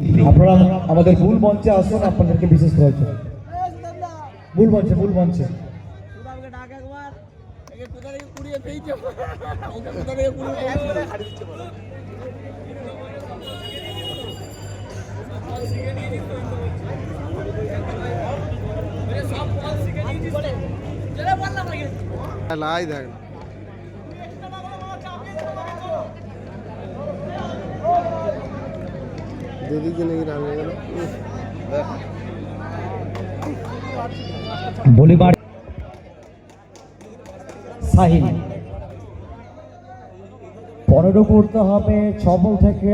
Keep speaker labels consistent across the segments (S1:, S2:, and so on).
S1: আপনারা আমাদের মূল মঞ্চে আসুন আপনাদেরকে বিশেষ প্রয়োজন মূল মঞ্চে মূল মঞ্চে।
S2: আমাকে ডাক
S1: পনেরো করতে হবে ছ বল থেকে।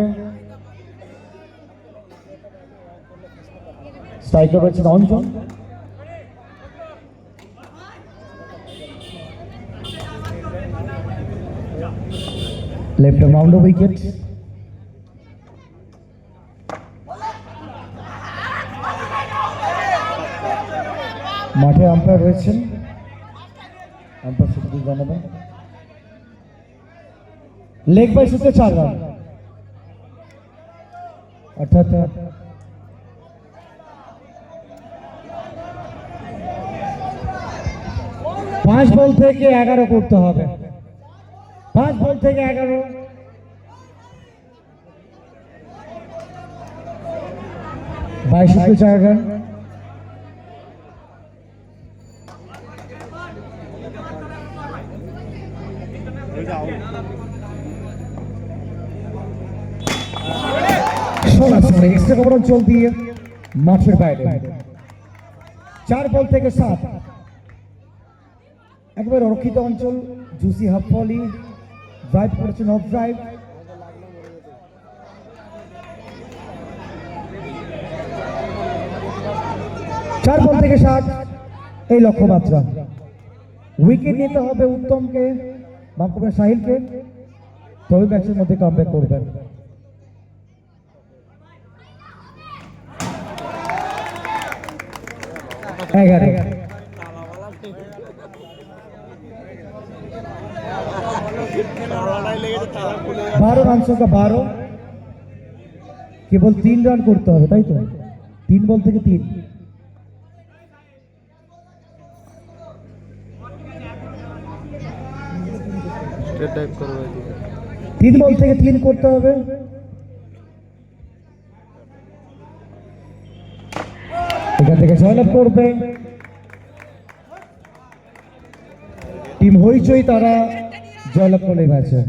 S1: স্ট্রাইকার রয়েছেন অঞ্জন। লেফট রাউন্ড উইকেট মাঠে আম্পায়ার রয়েছেন। আম্পায়ার শুধু জানাবেন। লেগ বাই শুতে চার রান। অর্থাৎ পাঁচ বল থেকে এগারো করতে হবে। পাঁচ বল থেকে এগারো। বাইশ চার রান। সরাসরি এক্সট্রা অঞ্চল দিয়ে মাঠের বাইরে। চার বল থেকে সাত। একেবারে অরক্ষিত অঞ্চল জুসি হাফ ফলি ড্রাইভ করেছেন অফ ড্রাইভ চার বল থেকে সাত, এই লক্ষ্যমাত্রা। উইকেট নিতে হবে উত্তমকে। বাঁকুড়া সাহিলকে তবে ম্যাচের মধ্যে কামব্যাক করবেন। বারো রান সংখ্যা বারো। কেবল তিন রান করতে হবে, তাই তো? তিন বল থেকে তিন। তিন বল থেকে তিন করতে হবে। এখান থেকে জয়লাভ করবে। টিম হইচই তারা জয়লাভ করে ম্যাচে